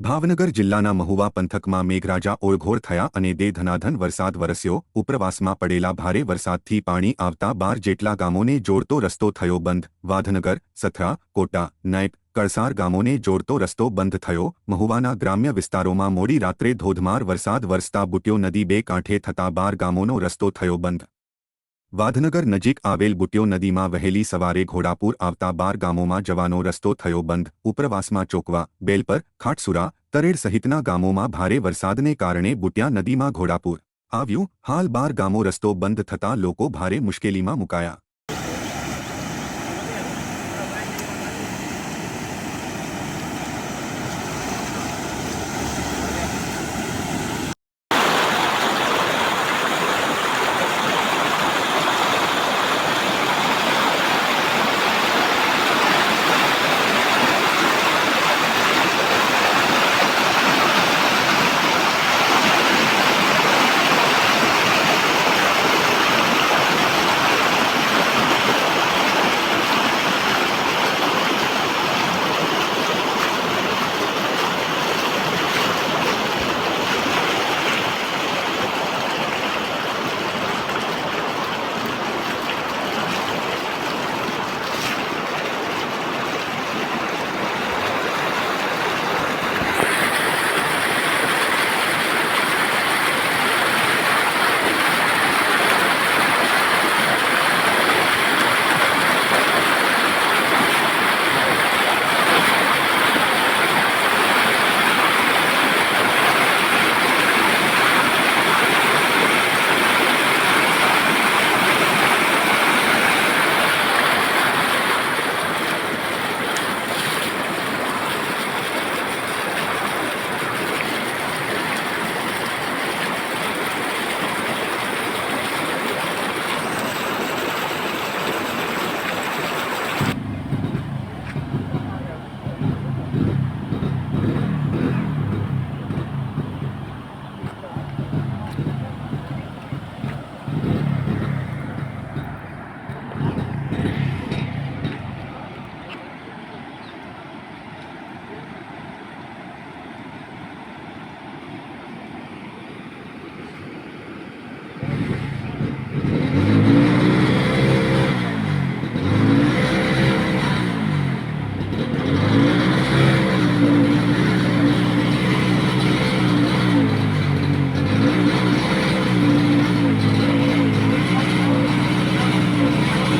ભાવનગર જિલ્લાના મહુવા પંથકમાં મેઘરાજા ઓળઘોળ થયા અને દે ધનાધન વરસાદ વરસ્યો. ઉપરવાસમાં પડેલા ભારે વરસાદથી પાણી આવતા બાર જેટલા ગામોને જોડતો રસ્તો થયો બંધ. વાધનગર, સથરા, કોટા નાયપ કળસાર ગામોને જોડતો રસ્તો બંધ થયો. મહુવાના ગ્રામ્ય વિસ્તારોમાં મોડી રાત્રે ધોધમાર વરસાદ વરસતા બુટ્યો નદી બે કાંઠે થતા બાર ગામોનો રસ્તો થયો બંધ. વાધનગર નજીક આવેલ બુટ્યો નદીમાં વહેલી સવારે ઘોડાપુર આવતા બાર ગામોમાં જવાનો રસ્તો થયો બંધ. ઉપરવાસમાં ચોકવા બેલપર ખાટસુરા, તરેડ સહિતના ગામોમાં ભારે વરસાદને કારણે બુટ્યા નદીમાં ઘોડાપુર આવ્યું. હાલ બાર ગામો રસ્તો બંધ થતાં લોકો ભારે મુશ્કેલીમાં મુકાયા.